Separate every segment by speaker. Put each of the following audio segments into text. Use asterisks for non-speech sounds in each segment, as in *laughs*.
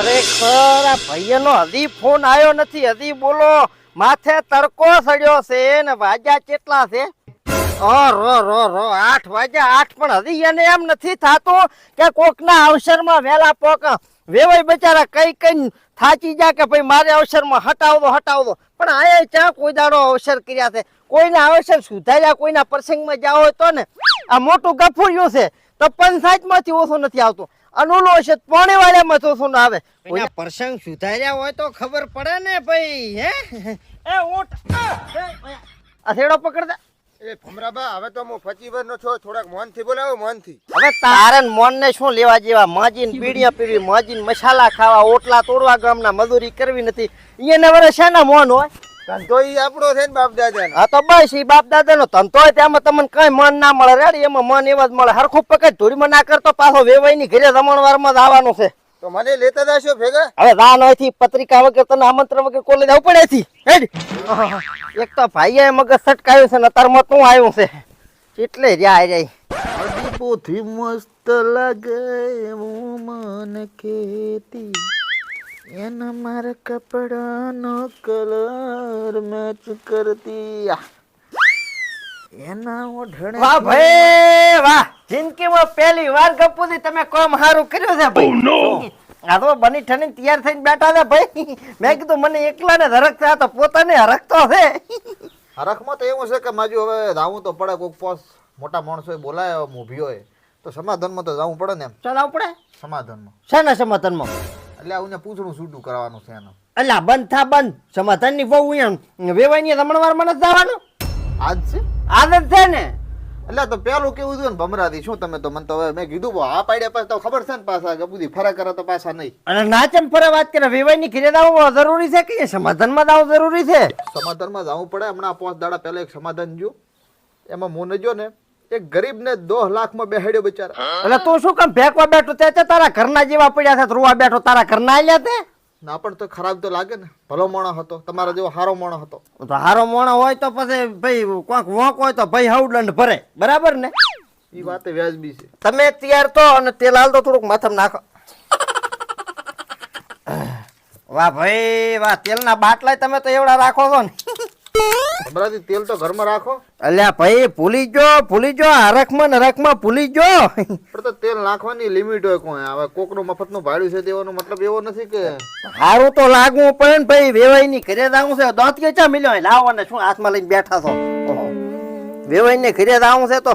Speaker 1: ખરેખર આ ભાઈનો હજી ફોન આવ્યો નથી. હજી બોલો, માથે તડકો સડ્યો છે ને વાગ્યા કેટલા છે? રો રો રો, આઠ વાગ્યા આઠ, પણ હજી એને એમ નથી થાતું કે કોકના અવસરમાં વહેલા પોક, વેવાય બચારા કઈ કઈ થાચી જા કે ભાઈ મારે અવસરમાં હટાવો હટાવો પણ આયા ચા કોઈ દાડો અવસર કર્યા છે? કોઈના અવસર સુધાર્યા, કોઈના પ્રસંગમાં જાવ હોય તો ને, આ મોટું ગફુર્યું છે. તો પંચાયતમાંથી ઓછું નથી આવતું. અનુલો છે વાળા ઓછું ના આવે પ્રસંગ સુધાર્યા હોય તો ખબર પડે ને ભાઈ હે? એ ઊંટ! અથેડો થેડો પકડ દે.
Speaker 2: એ ભમરાબા હવે તો હું ફચીવર નો છો થોડાક મોનથી બોલાવો મોનથી
Speaker 1: હવે તારે મોન ને શું લેવા જેવા? માજીન પીડિયા પીડી માજીન મસાલા ખાવા ઓટલા તોડવા ગામના મજૂરી કરવી નથી. એને વરે શેના મોન હોય?
Speaker 2: ધંધો ઈ આપણો છે ને બાપ
Speaker 1: હા તો બસ ઈ બાપ દાદા નો ધંધો હોય તેમાં તમને કઈ મન ના મળે. રેડી એમાં મન એવા જ મળે. હરખું પકડ ધૂળીમાં ના કરતો પાછો વેવાઈ ની ઘરે જમણવારમાં જ આવવાનું છે.
Speaker 2: તો મને લેતા જાશો ભેગા?
Speaker 1: હવે રાન અહીંથી પત્રિકા વગર તને આમંત્રણ વગર કોલેજ જવું પડે થી? હેડ એક તો ભાઈએ મગજ સટકાયું છે ને અત્યારમાં તું આવ્યું છે. એટલે રહ્યા
Speaker 3: પોથી મસ્ત લાગે હું મન ખેતી. એના મારા કપડાનો કલર મેચ કરતી. આ. એના ઓઢણે
Speaker 1: વાહ ભાઈ વાહ. જિંદગીમાં પહેલી વાર ગપુજી તમે કોમ સારું કર્યું છે ભાઈ. આ તો બની ઠની તૈયાર થઈને બેઠા છે ભાઈ. મેં કીધું મને એકલાને હરખ છે તો પોતાને હરખતો છે.
Speaker 3: હરખમાં તો એવું છે કે માજુ હવે જાવું તો પડે કોઈક પોસ. મોટા માણસોએ બોલાયો હોય. તો સમાધાનમાં તો જવું પડે ને એમ.
Speaker 1: ચાલ આપણે
Speaker 3: સમાધાનમાં.
Speaker 1: શેના સમાધાનમાં?
Speaker 3: એટલે આવું ને પૂછડું છૂટું કરવાનું છે એનું.
Speaker 1: અલા બંધ થા બંધ. સમાધાનની બહુ એમ. વેવાઈની રમણવાર મને જવાનું.
Speaker 3: આજ છે?
Speaker 1: આદત છે ને.
Speaker 3: એટલે તો પેલું કેવું થયું ને ભમરાથી શું તમે તો મને તો હવે મેં કીધું આ પાડ્યા પાસે તો ખબર છે ને પાછા કે બધી ફરક કરે તો પાછા નહીં.
Speaker 1: અને નાચમ ફરે વાત કરે? વેવાઈની ઘરે દાવો જરૂરી છે કે સમાધાનમાં દાવો જરૂરી છે?
Speaker 3: સમાધાનમાં જવું પડે. હમણાં પાંચ દાડા પહેલા એક સમાધાન જો એમાં મોને જો ને એક ગરીબને દોઢ લાખમાં બેહાડ્યો બિચારા.
Speaker 1: એટલે તું શું કામ ભેકવા બેઠો તે તે તારા ઘરના જેવા પડ્યા છે તો રોવા બેઠો તારા ઘરના આલ્યા તે
Speaker 3: ના પણ તો ખરાબ તો લાગે ને. ભલો મોણો હતો તમારા જેવો હારો મોણો હતો.
Speaker 1: તો હારો મોણો હોય તો પછી ભાઈ કોક વોક હોય તો ભાઈ હવ દંડ ભરે બરાબર ને?
Speaker 3: એ વાત વ્યાજબી છે.
Speaker 1: તમે તૈયાર તો અને તેલ હાલ તો થોડુંક માથામાં નાખો. વાહ ભાઈ વાહ તેલના બાટલા તમે તો એવડા રાખો છો ને.
Speaker 3: હમણાંથી તેલ તો ઘરમાં રાખો.
Speaker 1: અલ્યા ભાઈ ભૂલી જો ભૂલી જો હરખમાં નરખમાં ભૂલી જો.
Speaker 3: પણ તો તેલ નાખવાની લિમિટ હોય કોઈ. હવે કોકનું મફતનું ભાડું છે તેવાનો મતલબ એવો નથી કે
Speaker 1: હારું તો લાગવું પડે ને ભાઈ વેવાઈ ની ઘરે જાવું છે. દાંત કે ચા મિલ્યો લાવો ને શું હાથમાં લઈને બેઠા છો? વેવાઈ ને ઘરે જાવું છે તો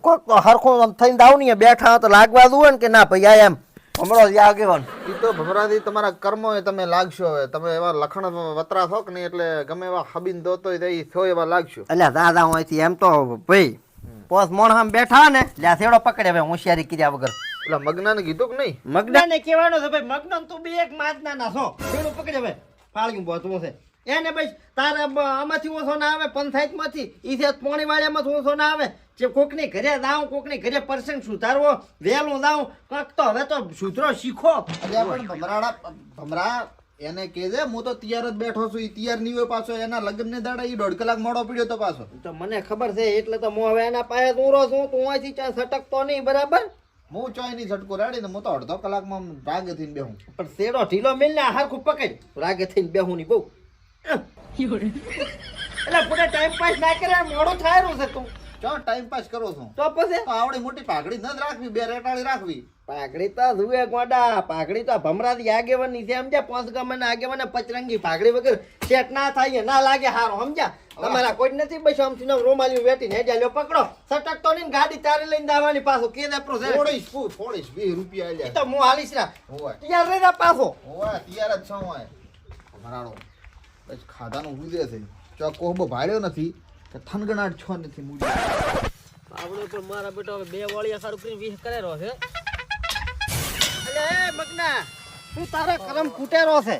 Speaker 1: કોક તો હરખું થઈને દાવ નહીં બેઠા તો લાગવા દઉં ને કે ના ભાઈ આ એમ હમણાં જ આગેવાન.
Speaker 3: એ તો ભમરાથી તમારા કર્મો એ તમે લાગશો હવે. તમે એવા લખણ વતરા થો કે નહીં એટલે ગમે એવા હબીન દોતો એ થયો એવા લાગશો.
Speaker 1: એટલે દાદા હું અહીંથી એમ તો ભાઈ પોસ મોણ આમ બેઠા ને લ્યા સેડો પકડે હવે હોશિયારી કર્યા વગર.
Speaker 3: એટલે મગનાને કીધું કે નહીં?
Speaker 1: મગનાને કહેવાનો છે ભાઈ મગના તું બે એક માતના ના છો. પેલું પકડે ભાઈ ફાળ્યું બોતું છે. એને ભાઈ તારે આમાંથી ઓછો ના આવે પંચાયતમાંથી. ઈ છે પોણી ઓછો ના આવે. જે કોકની ઘરે જાઉં કોકની ઘરે પરસેન્ટ સુધારવો વહેલું જાઉં કાંક તો હવે તો સુધરો શીખો.
Speaker 3: પણ ભમરાડા ભમરા એને કહેજે હું તો તૈયાર જ બેઠો છું એ તૈયાર નહીં હોય પાછો એના લગ્ન ને દાડા એ દોઢ કલાક મોડો પડ્યો તો પાછો.
Speaker 1: તો મને ખબર છે એટલે તો હું હવે એના પાસે દૂરો છું તું અહીંથી ચા સટકતો નહીં બરાબર?
Speaker 3: હું ચોયની ઝટકો રાડી ને હું તો અડધો કલાકમાં રાગે થઈને બેહું.
Speaker 1: પણ શેડો ઢીલો મિલ ને હારખું પકડ. રાગે થઈને બેહું ની બહુ. એટલે પૂરે ટાઈમ પાસ ના કરે મોડું થાયરું છે તું.
Speaker 3: ચો ટાઈમ પાસ કરો છો?
Speaker 1: તો પછી?
Speaker 3: આવડી મોટી પાઘડી ન જ રાખવી બે રેટાળી રાખવી.
Speaker 1: પાઘડી તો જુએ ગોડા. પાઘડી તો ભમરાથી આગેવાની છે સમજ્યા? પાંચ ગામના આગેવાને પચરંગી પાઘડી વગર સેટ ના થાય ના લાગે હારો સમજ્યા? તમારા કોઈ નથી બસ આમથી નો રોમાલી વેટી ને લ્યો પકડો. સટક તો નહીં ગાડી તારે લઈને દાવાની પાછો. કે દે પ્રો
Speaker 3: થોડીશ ફૂ થોડીશ વીસ રૂપિયા
Speaker 1: ઈ તો હું હાલીશ ના
Speaker 3: હોવે.
Speaker 1: યાર રે પાછો.
Speaker 3: હોય તૈયાર જ છો હોય ભમરાડો બસ ખાધાનું ઉદે છે. ચો કોહબો ભાડ્યો નથી કે થનગણાટ છો નથી મૂડી
Speaker 1: આવડે પણ મારા બેટો હવે બે વાળિયા સારું કરીને વીસ કરેલો છે. અલે મગના તું તારા કરમ ફૂટેરો છે.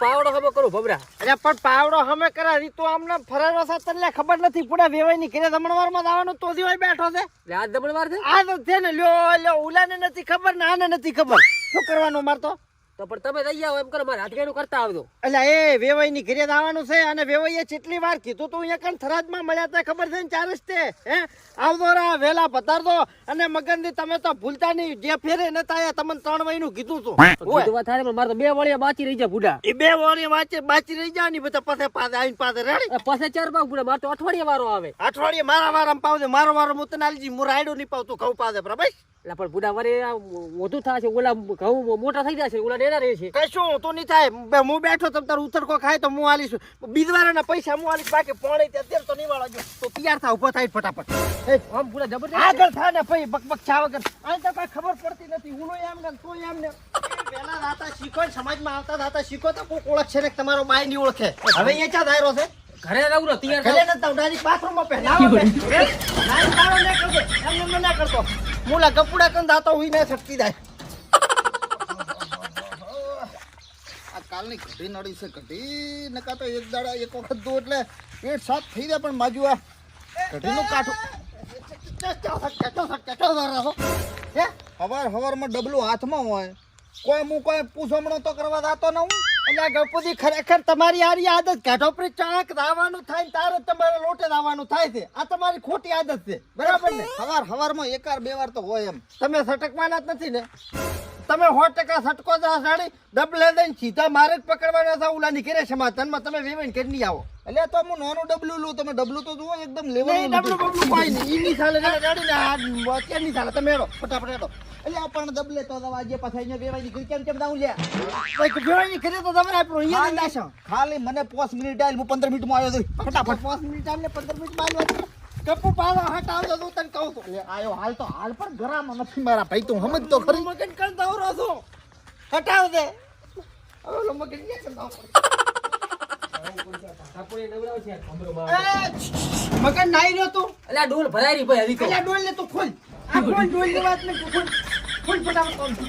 Speaker 4: પાવડો ખબર કરું ભબરા
Speaker 1: અરે પણ પાવડો હમે કરા રી તો આમને ફરેરો છે તને ખબર નથી પૂડા વેવાયની ઘરે દમણવારમાં આવવાનો તો દિવાય બેઠો છે.
Speaker 4: આ દમણવાર છે?
Speaker 1: આ તો છે ને લ્યો લ્યો ઉલાને નથી ખબર ને આને નથી ખબર. શું કરવાનું માર તો
Speaker 4: તો પણ તમે લઈ આવો એમ કરો મારે હાથગાડું કરતા આવજો.
Speaker 1: એટલે એ વેવાઈ ની ઘરે આવવાનું છે અને વેવાઈએ કેટલી વાર કીધું તું અહીંયા કણ થરાદમાં મળ્યા તા ખબર છે ને ચાર રસ્તે હે? આવતો રા વેલા પધારજો. અને મગનની તમે તો ભૂલતા નહીં જે ફેરે ન થાય તમને ત્રણ મહિનું કીધું તું.
Speaker 4: કીધું વાત હારે, પણ મારે તો બે વળિયા બાચી રહી જાય બુડા
Speaker 1: એ બે વાળી વાંચે બાચી રહી જાય ની બધા પાસે પાસે આવીને પાસે રેડી.
Speaker 4: પાસે ચાર પાક બુડા મારે તો અઠવાડિયા વારો આવે.
Speaker 1: અઠવાડિયે મારા વારામાં પાવજે મારો વારો હું તને આલજી હું રાયડો નહીં ઘઉં પાસે બરાબર?
Speaker 4: એટલે પણ બુડા વરે વધુ થશે ઓલા ઘઉં મોટા થઈ જશે ઓલા નેના રહે છે.
Speaker 1: કશું તો નહીં થાય. હું બેઠો તમ તારું ઉતરકો ખાય તો હું આલીશ. બીજવારાના પૈસા હું આલીશ બાકી પોણે તે અત્યારે તો નહીં વાળો તો તૈયાર થા ઊભો થાય ફટાફટ. એ,
Speaker 4: આમ બુડા જબરદસ્ત
Speaker 1: આગળ થા ને પછી બકબક છા વગર આ તો કાંઈ ખબર પડતી નથી. હું એમ ને તો એમ ને. પેલા દાતા શીખો સમાજમાં આવતા દાતા શીખો તો કોઈ ઓળખશે ને તમારો બાયની ઓળખે. હવે એ ચા ધાયરો છે?
Speaker 4: ઘરે રહું તૈયાર
Speaker 1: ઘરે
Speaker 4: ન
Speaker 1: નથી ડાયરેક્ટ બાથરૂમમાં પહેલા આવો બે. બે. *laughs* નાઈ તારો ના કરતો, એમ એમ ના કરતો. મુલા કપડા કંદ આતો હુઈ ના છટકી દાય *laughs*
Speaker 3: આ કાલની કઢી નડી છે કઢી નકા તો એક દાડા એક વખત દો એટલે પેટ સાફ થઈ જાય પણ માજુ આ કઢીનું કાઠું
Speaker 1: હે? *laughs*
Speaker 3: હવાર હવારમાં ડબલું હાથમાં હોય કોઈ હું કોઈ પૂછમણો તો કરવા જાતો ન હું
Speaker 1: આ ખરેખર તમારી આરી આદત કાઢો પર ચાક દાવાનું થાય ને તારે તમારે લોટે દાવાનું થાય છે. આ તમારી ખોટી આદત છે. બરાબર ને?
Speaker 3: હવાર હવારમાં એક વાર બે વાર તો હોય એમ.
Speaker 1: તમે સટકવાના જ નથી ને? તમે સો ટકા સટકો સાડી ડબલે દઈને સીધા મારે જ પકડવાના હતા છે ઘરે સમાધાનમાં તમે વેવાઈને કરી નહીં આવો
Speaker 3: એટલે તો હું નાનું ડબલું લઉં તમે ડબલું તો જુઓ એકદમ
Speaker 1: નહીં, ડબલું ડબલું કોઈ નહીં. ઈની સાલે ગાડી ને આ અત્યારે નહીં ચાલે. તમે હેડો, ફટાફટ હેડો.
Speaker 3: એટલે પણ ડબલે તો દવા જે પાછા અહીંયા વેવાઈ નીકળી કેમ કેમ દાઉં
Speaker 1: કંઈક વેવાઈની ઘરે તો તમે આપણું અહીંયા ના નાશો.
Speaker 3: ખાલી મને પાંચ મિનિટ આવેલ હું પંદર મિનિટમાં આવ્યો છું
Speaker 1: ફટાફટ પાંચ મિનિટ આવીને પંદર મિનિટ બાદ કપુ પાડો હટ આવજો તો તને કહું છું.
Speaker 3: એટલે આયો હાલ તો હાલ પણ ગરામાં નથી મારા ભાઈ તું સમજ તો ખરી
Speaker 1: મગન કણ છો. હટાવ દે. હવે મગન
Speaker 4: નવરાવ છે,
Speaker 1: મગન નાઈ રહ્યો તું
Speaker 4: અલા ડોલ ભરાઈ રહી ભાઈ તો.
Speaker 1: અલ્યા ડોલ ને તું ખોલ આ ખોલ ડોલની વાત નહીં ખોલ ખોલ ફટાફટ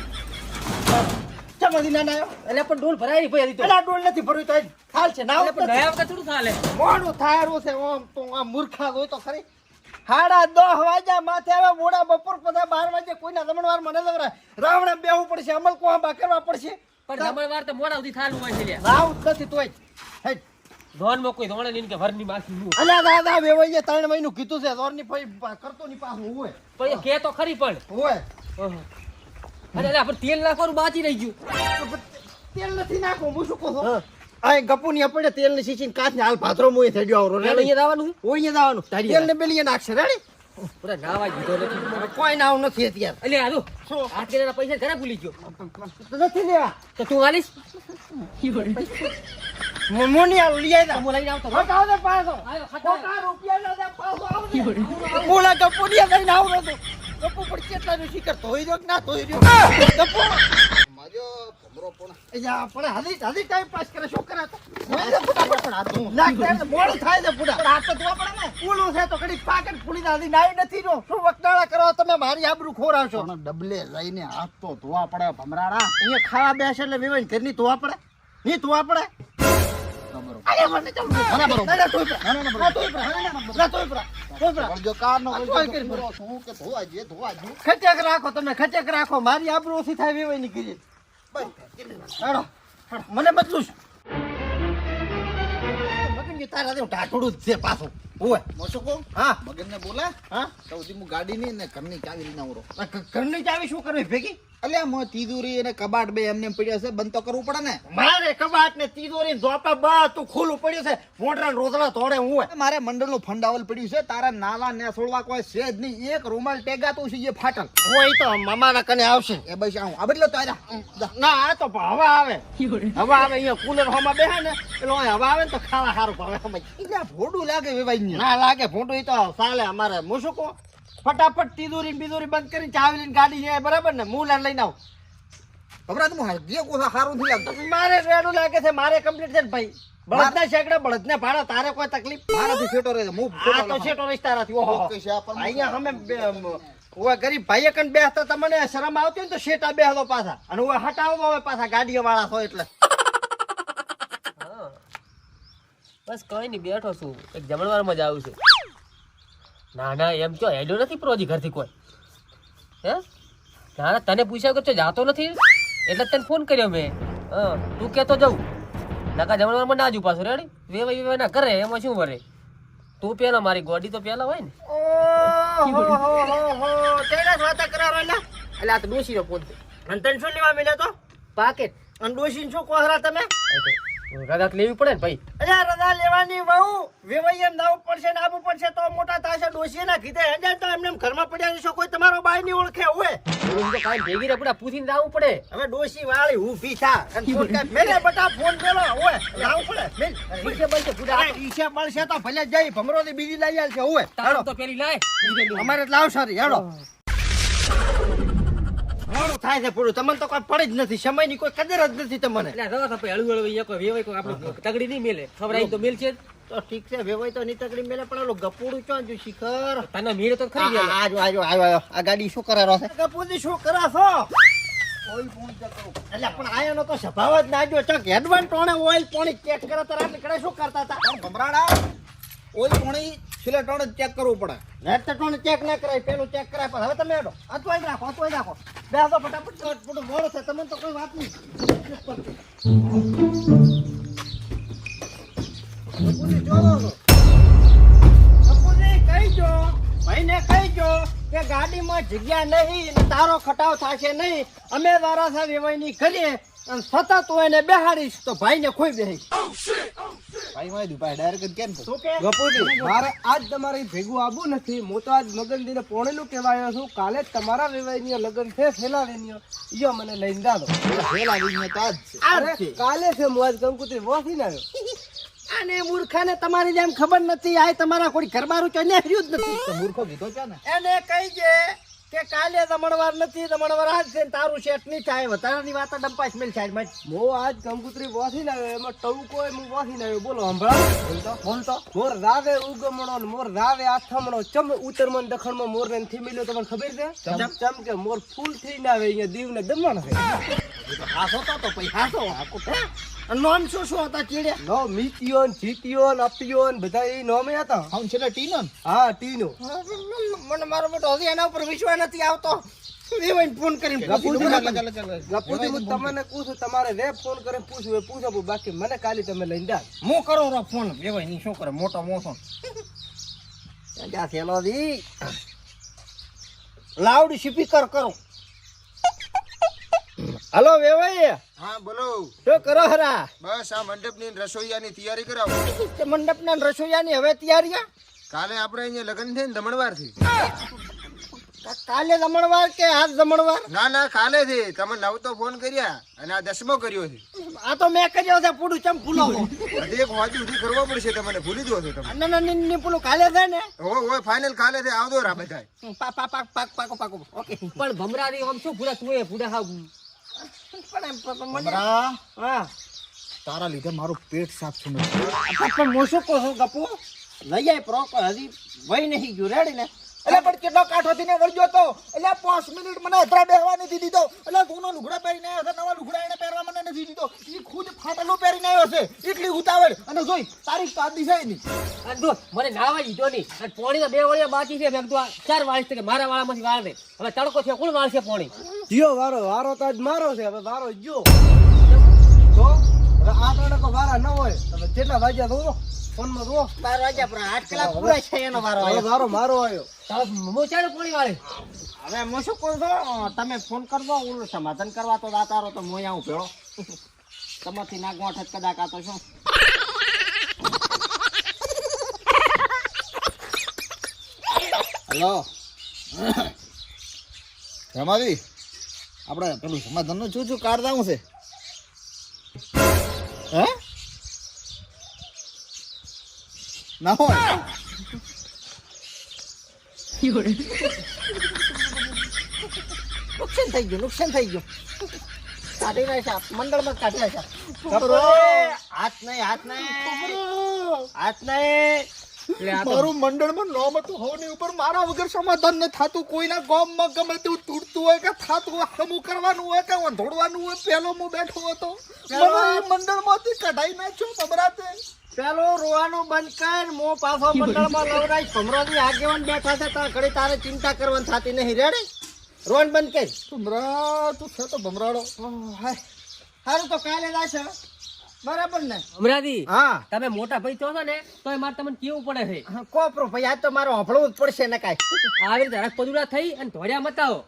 Speaker 1: બધી ના નાયો
Speaker 4: અલા પણ ડોલ ભરાય ભાઈ હજી તો.
Speaker 1: અલ્યા ડોલ નથી ભર્યું તો હાલ છે
Speaker 4: અલા પણ ગયા વખત થોડું ચાલે.
Speaker 1: મોડું થારું છે ઓમ તો આ મૂર્ખા હોય તો ખરી હાડા દસ વાગ્યા માથે આવે મોડા બપોર પછી બાર વાગે કોઈના જમણવાર મને લવરાય રાવણે બેહવું પડશે અમલ કોહંબા કરવા પડશે
Speaker 4: પણ જમણવાર તો મોડા સુધી થાલું હોય છે.
Speaker 1: રાવ નથી તોય હેટ.
Speaker 4: ધોનમાં કોઈ ધોણે નહીં કે વરની માખી નું.
Speaker 1: અલ્યા દાદા વેવાઈએ ત્રણ મહિનું કીધું છે ફઈ કરતો ની પાછું હોય
Speaker 4: પણ કે તો ખરી પણ
Speaker 1: હોય.
Speaker 4: અરે આપણે પણ તેલ નાખવાનું બાકી રહી ગયું.
Speaker 1: તેલ નથી નાખવું હું શું કહું છું? આ ગપુ ની પડે તેલની શીશી કાચ ને હાલ ભાદરો મોય થઈ ગયો આવરો
Speaker 4: એટલે અહીંયા દાવાનું
Speaker 1: ઓય અહીંયા દાવાનું
Speaker 4: તારી
Speaker 1: તેલ ને બેલીએ નાખશે રેડી
Speaker 4: પૂરા નાવા દીધો નથી.
Speaker 1: કોઈ નાવ નથી અત્યારે.
Speaker 4: અલે આજો
Speaker 1: શું?
Speaker 4: હાથ કેના પૈસા ઘરે ભૂલી ગયો.
Speaker 1: નથી લેવા.
Speaker 4: તો તું આલીશ
Speaker 1: મોની આ લઈ
Speaker 4: લઈને આવતો.
Speaker 1: હટ આવજે પાછો.
Speaker 4: આયો, હટ
Speaker 1: ખોટા રૂપિયા ના દે, પાછો આવજે. બોલા ગપુડિયા લઈને આવરો તો. ગપુ પણ કેટલાનું શિખર ધોઈ રહ્યો ના ધોઈ રહ્યો? ગપુ.
Speaker 3: માજો ભમરો પણ.
Speaker 1: અહીંયા time pass કરે, છોકરા તો? પણ આ મોડું થાય છે. પણ તો પડે ને. ઓલું છે તો કડી પાકીટ ફૂલી દે, હજી નાઈ નથી જો શું વકડાળા કરો? તમે મારી આબરૂ ખોરાવશો.
Speaker 3: ડબલે લઈને હાથ તો ધોવા પડે ભમરાડા
Speaker 1: અહીંયા ખાવા બેસે એટલે વેવાઈને ઘરની ધોવા પડે? નહીં ધોવા પડે? ખચેક રાખો તમે ખચેક રાખો. મારી આબરૂ ઓછી થાય વેવાઈ નીકળી. મને બદલું છું. તારા ઢાઢુડું જ છે પાછું. ઓય.
Speaker 3: મોશો
Speaker 1: હા.
Speaker 3: મગનને બોલા
Speaker 1: હા.
Speaker 3: સૌથી હું ગાડીની ને ઘરની ચાવી લઈને
Speaker 1: ઘરની ચાવી શું કરવી ભેગી?
Speaker 3: અલ્યા મો તિજોરી અને કબાટ બે એમને પડ્યા છે બંધ તો કરવું પડે ને.
Speaker 1: મારે કબાટ ને તિજોરી ને બા તું ખુલ્લું પડ્યું છે. મોઢરા રોતડા તોડે હું હોય.
Speaker 3: મારે મંડળનું ફંડાવલ પડ્યું છે તારા નાલા ને છોડવા કોઈ છે જ નહીં. એક રૂમાલ ટેગાતું છે જે ફાટલ.
Speaker 1: હોય તો મામાના કને આવશે.
Speaker 3: એ બસ આવું. આ બદલો તારા
Speaker 1: ના આ તો હવા આવે. હવા આવે અહીંયા કુલર હોમાં બેહે ને એટલે હવા આવે ને તો ખાવા સારું ભાવે.
Speaker 3: એટલે ભોડું લાગે વેવાઈ
Speaker 1: ના લાગે ભોડું તો ચાલે અમારે હું શું કહું ફટાફટ તિજોરી બીજોરી બંધ કરીને ચાવી લઈને ગાડી જાય બરાબર ને? હું લઈને આવું.
Speaker 3: ગભરાત હું જે કોસા સારું નથી લાગતું.
Speaker 1: મારે રેડું લાગે છે મારે કમ્પ્લીટ છે ને ભાઈ. બળદના શેકડા બળદને ભાડા તારે કોઈ તકલીફ?
Speaker 3: મારાથી ફેટો રહે હું
Speaker 1: આ તો છેટો રસ્તા નથી ઓહો.
Speaker 3: ઓકે છે, આ પણ
Speaker 1: અહીંયા અમે ઓવે ગરીબ ભાઈએ કન બેસતા તમને શરમ આવતી હોય ને તો શેટા બેહતો પાછા. અને ઓવે હટાવો હવે પાછા ગાડીઓ વાળા છો એટલે.
Speaker 4: હા. બસ કઈ નહીં બેઠો છું. એક જમણવાર મજા આવું છું. ના ના એમ કયો હેડ્યો નથી પ્રોજી ઘરથી કોઈ? હે? ના ના તને પૂછ્યા કે જાતો નથી? એટલે તને ફોન કર્યો મેં. હા તું કેતો જાઉં. નકા જમણવારમાં ના જુ પાછું રેડી વે વે ના કરે એમાં શું વરે? તું પેલા મારી ગોડી તો પેલા હોય ને. એટલે આ તો ડોશીનો ફોન છે.
Speaker 1: અને તને શું લેવા મિલ્યો તો?
Speaker 4: પાકેટ.
Speaker 1: અને ડોશીને શું કોહરા તમે?
Speaker 4: રગાત લેવી પડે ને ભાઈ?
Speaker 1: અરે રજા લેવાની બહુ એમ નાવું પડશે ને આવવું પડશે તો મોટા થશે ડોશી ના કીધે હેડે તો એમને એમ ઘરમાં પડ્યા રહેશો કોઈ તમારો બાયની ઓળખે હોય?
Speaker 4: તો કાઈ ભેગી રે પૂરા પૂછીને આવવું પડે.
Speaker 1: હવે ડોશી વાળી ઊભી થા. અને ફોન કર મેલે બટા ફોન પેલો હોય લાવું પડે. મેલ
Speaker 4: ઈશે બળશે પૂરા
Speaker 1: ઈશે બળશે તો ભલે જઈ ભમરો થી બીજી લઈ છે હોય
Speaker 4: તો પેલી લાય.
Speaker 1: અમારે લાવ સારી હેડો. મોડું થાય છે પૂરું તમને તો કોઈ પડી જ નથી. સમયની કોઈ કદર જ નથી તમને.
Speaker 4: એટલે રવા થપે હળવું હળવું કોઈ વેવાય કોઈ આપણે તગડી નહીં મેલે. ખબર તો મેલ છે
Speaker 1: તો ઠીક છે વેવાય તો નીતકડી મેલે પણ ઓલો ગપુડું ચો જો શિખર
Speaker 4: તને મેળે તો ખરી ગયો
Speaker 1: આજો આજો આયો આ ગાડી શું કરારો છે? ગપુડી શું કરાશો
Speaker 3: ઓઇલ પોણી ચેક કરો.
Speaker 1: એટલે પણ આયાનો તો સ્વભાવ જ ના જો. ચક હેડવાન ટોણે ઓઇલ પોણી ચેક કરે તો રાત નીકળે શું કરતા હતા?
Speaker 3: ભમરાડા ઓઇલ પૂણી છેલ્લે ટોણે ચેક કરવું પડે.
Speaker 1: નેટ તો ટોણે ચેક ના કરાય પેલું ચેક કરાય પણ હવે તમે હેડો. અતવાઈ રાખો અતવાઈ રાખો. બેસો ફટાફટ ફટાફટ ગોળો છે તમને તો કોઈ વાત નહીં.
Speaker 3: જોવો
Speaker 1: ભાઈને કહીજો કે ગાડીમાં જગ્યા નહીં ને તારો ખટાવ થશે નહીં. અમે વારાસા વેવાઈની કરીએ અને સતત હું એને બેહાડીશ તો ભાઈને ખોઈ બેહીશ.
Speaker 3: ભાઈ મારી દુપાય ડાયરેક્ટ કેમ કહું
Speaker 5: ગપુજી મારે આજ તમારી ભેગું આવવું નથી. હું તો આજ મગનજીને પોણેલું કહેવાયો છું. કાલે જ તમારા વેવાઈની લગ્ન છે ફેલાવીની ઈયો મને લઈને જાદો
Speaker 3: વેલા વિજ્ઞ તાજ છે.
Speaker 5: અરે કાલે છે હું આજ કંકુત્રી વોસી ને આવ્યો.
Speaker 1: મૂર્ખાને તમારી જેમ ખબર નથી. આ તમારા કોઈ ઘરબારું ચોને હર્યું જ નથી.
Speaker 3: તો મૂર્ખો કીધો છે ને?
Speaker 1: એને કહી છે કે કાલે રમણવાર નથી રમણવાર આજ છે તારું શેઠ નહીં થાય વધારાની વાત ડંપાસ મેલ સાઈડમાં
Speaker 5: હું આજ કંકુત્રી વોસી ને એમાં ટવકો હું વોસી ને બોલો સંભળાવો બોલતો બોલતો. મોર રાવે ઉગમણો ને મોર રાવે આથમણો. ચમ ઉત્તરમાં ને દખણમાં મોર ને થી મિલ્યો તમને ખબર છે? ચમ. ચમ કે મોર ફૂલ થઈને આવે અહીંયા દીવ ને દમણ છે
Speaker 1: હાસો તો તો પછી હાસો. નોમ શું શું હતા ચીડે
Speaker 5: નો મીતિયો ને જીતિયો ને અપિયો ને બધા એ નોમે હતા.
Speaker 3: આમ છેલ્લે ટીનો
Speaker 5: હા ટીનો.
Speaker 1: મને મારો બેટો હજી એના ઉપર વિશ્વાસ નથી આવતો. વેવાઈને ફોન કરીને.
Speaker 5: ગપુજી હું તમને પૂછું તમારે રે ફોન કરીને પૂછું એ પૂછો બાકી મને કાલે તમે લઈને જા
Speaker 1: હું કરો રો ફોન વેવાઈ ની શું કરે? મોટો મોસો. જા થેલો દી લાઉડ સ્પીકર કરો. હલો વેવાઈ
Speaker 2: હા બોલો
Speaker 1: શું કરો હરા
Speaker 2: બસ આ મંડપની રસોઈયાની તૈયારી કરાવો
Speaker 1: તે મંડપના ને રસોઈયાની હવે તૈયારી
Speaker 2: કાલે આપણે અહીંયા લગ્ન છે ને દમણવારથી
Speaker 1: કાલે દમણવાર કે આજ દમણવાર
Speaker 2: ના ના કાલે છે તમે નવ તો ફોન કર્યા અને આ દસમો કર્યો છે
Speaker 1: આ તો મેં કર્યો છે પૂરું ચમ ફૂલો
Speaker 2: હજી એક વાત ઉધી કરવો પડશે તમને ભૂલી દો છો તમે
Speaker 1: ના ના ની પૂલું કાલે છે ને
Speaker 2: ઓ હો ફાઇનલ કાલે છે આવજો રા બધા
Speaker 1: પાક પાક પાક પાકો પાકો ઓકે
Speaker 4: પણ ભમરાની ઓમ શું ભૂલા તું એ ભૂડા હાવ
Speaker 1: પણ મને હા.
Speaker 3: તારા લીધે મારું પેટ સાફ થયું
Speaker 1: પણ હું શું કહું ગપુ? લઈ જાય પ્રોપર હજી વહી નહીં ગયું. રેડી ને?
Speaker 3: એટલે પણ કેટલો કાઠો થઈને વળ્યો તો? એટલે પાંચ મિનિટ મને અધરા બેહવા નથી દીધો. એટલે જૂનો લુગડા પહેરીને આવ્યો છે નવા લુગડા એને પહેરવા મને નથી દીધો. એ ખુદ ફાટેલું પહેરીને આવ્યો છે. એટલી ઉતાવળ. અને જોઈ તારી કાદ દિશાય નહીં
Speaker 4: જો મને નાવા દીધો નહીં. અને તો બે વળિયા બાકી છે મેં કીધું આ ચાર વાળી છે કે મારા વાળામાંથી વાળ નહીં હવે તડકો છે કોણ વાળશે પોણી?
Speaker 5: જીઓ વારો વારો તો આજ મારો છે હવે વારો જો તો? હવે આ કોઈ વારા ન હોય. હવે જેટલા વાગ્યા તો? ફોનમાં જો
Speaker 1: બાર વાગ્યા પણ આઠ કલાક પૂરા છે એનો વારો.
Speaker 5: હવે
Speaker 1: આવ્યો
Speaker 5: વારો મારો આવ્યો.
Speaker 4: પોણી વાળે?
Speaker 1: હવે હું શું કહું છું? તમે ફોન કરજો ઓલું સમાધાન કરવા તો દાતારો તો હું આવું ભેળો. તમારથી ના ગોઠ જ કદાચ આ તો શું?
Speaker 3: હલો. રમાવી આપણે પેલું સમાધાનનું શું શું કાઢવાનું છે? હે? ના હોય?
Speaker 1: નુકસાન થઈ ગયું નુકસાન થઈ ગયું કાઢી નાખ્યા મંડળમાં કાઢી નાખ્યા હાથ નહીં હાથ નહીં હાથ નહીં
Speaker 3: મારું મંડળમાં નોમ હતું હોની ઉપર મારા વગર સમાધાન ન થતું કોઈના ગોમમાં ગમે તેવું તૂટતું હોય કે થાતું હોય હમું કરવાનું હોય કે વંધોડવાનું હોય પેલો હું બેઠો હતો. મને મંડળમાંથી કઢાઈ નાખ્યો ભમરાતે
Speaker 1: પેલો રોવાનું બંધ કર મો પાછો મંડળમાં લવરાય ભમરોની આગેવાન બેઠા છે તાર ઘડી તારે ચિંતા કરવાની થતી નહીં. રેડી રોન બંધ કર.
Speaker 3: ભમરા તું છે તો ભમરાડો
Speaker 1: હાય. સારું તો કાલે છે બરાબર ને?
Speaker 4: હમણાંથી
Speaker 1: હા.
Speaker 4: તમે મોટા ભાઈ છો ને તો મારે તમને કેવું પડે છે?
Speaker 1: હા, કોપરો ભાઈ આજ તો મારો હફળવું જ પડશે ને કાંઈ.
Speaker 4: આવી રીતે હરખ પદુડા થઈ અને ધોળ્યા મતાવો.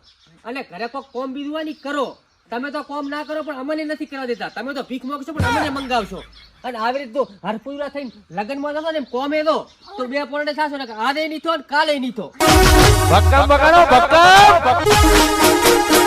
Speaker 4: અને ઘરે કોક કોમ બીજું કરો. તમે તો કોમ ના કરો, પણ અમને નથી કરવા દેતા. તમે તો ભીખ માંગશો, પણ અમને મંગાવશો. અને આવી રીતે હરખ પદુડા થઈને લગ્નમાં જશો ને એમ કોમે દો તો બે પોરડે થશો ને આજે નહીં થો કાલે નહીં થો.
Speaker 6: ભક્કમ બગાડો ભક્કમ.